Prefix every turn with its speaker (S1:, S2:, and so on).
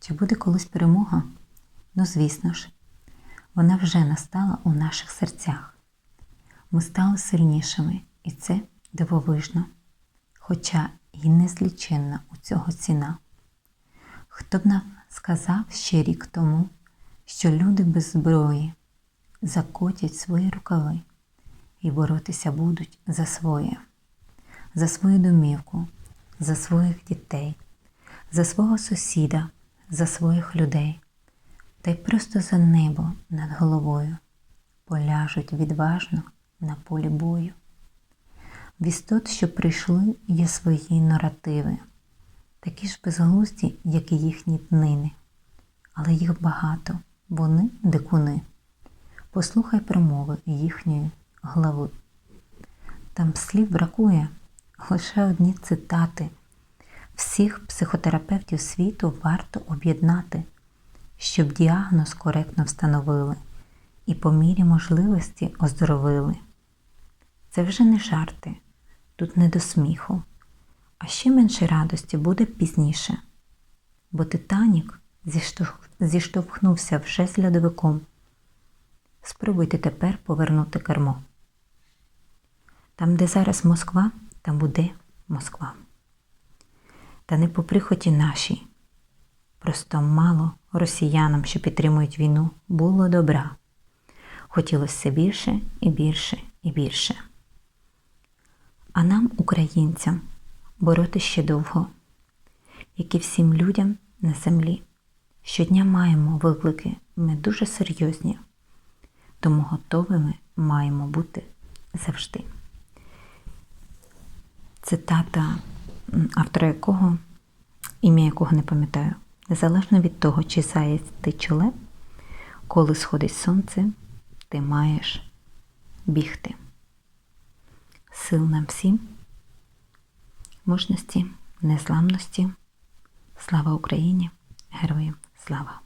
S1: Чи буде колись перемога? Ну, звісно ж, вона вже настала у наших серцях. Ми стали сильнішими, і це дивовижно, хоча і незліченна у цього ціна. Хто б нам сказав ще рік тому, що люди без зброї закотять свої рукави і боротися будуть за своє, за свою домівку, за своїх дітей, за свого сусіда, за своїх людей, та й просто за небо над головою поляжуть відважно на полі бою. В істот, що прийшли, є свої наративи, такі ж безглузді, як і їхні днини, але їх багато, вони дикуни. Послухай промови їхньої глави. Там слів бракує лише одні цитати. Всіх психотерапевтів світу варто об'єднати, щоб діагноз коректно встановили і по мірі можливості оздоровили. Це вже не жарти, тут не до сміху, а ще менше радості буде пізніше, бо Титанік зіштовхнувся вже з льодовиком. Спробуйте тепер повернути кермо. Там, де зараз Москва, там буде Москва. Та не по прихоті нашій. Просто мало росіянам, що підтримують війну, було добра. Хотілося все більше і більше і більше. А нам, українцям, бороти ще довго, як і всім людям на землі. Щодня маємо виклики, ми дуже серйозні, тому готовими маємо бути завжди. Цитата, автора якого, ім'я якого не пам'ятаю, незалежно від того, чи заєць ти чи лев, коли сходить сонце, ти маєш бігти. Сил нам всім, мужності, незламності. Слава Україні! Героям слава!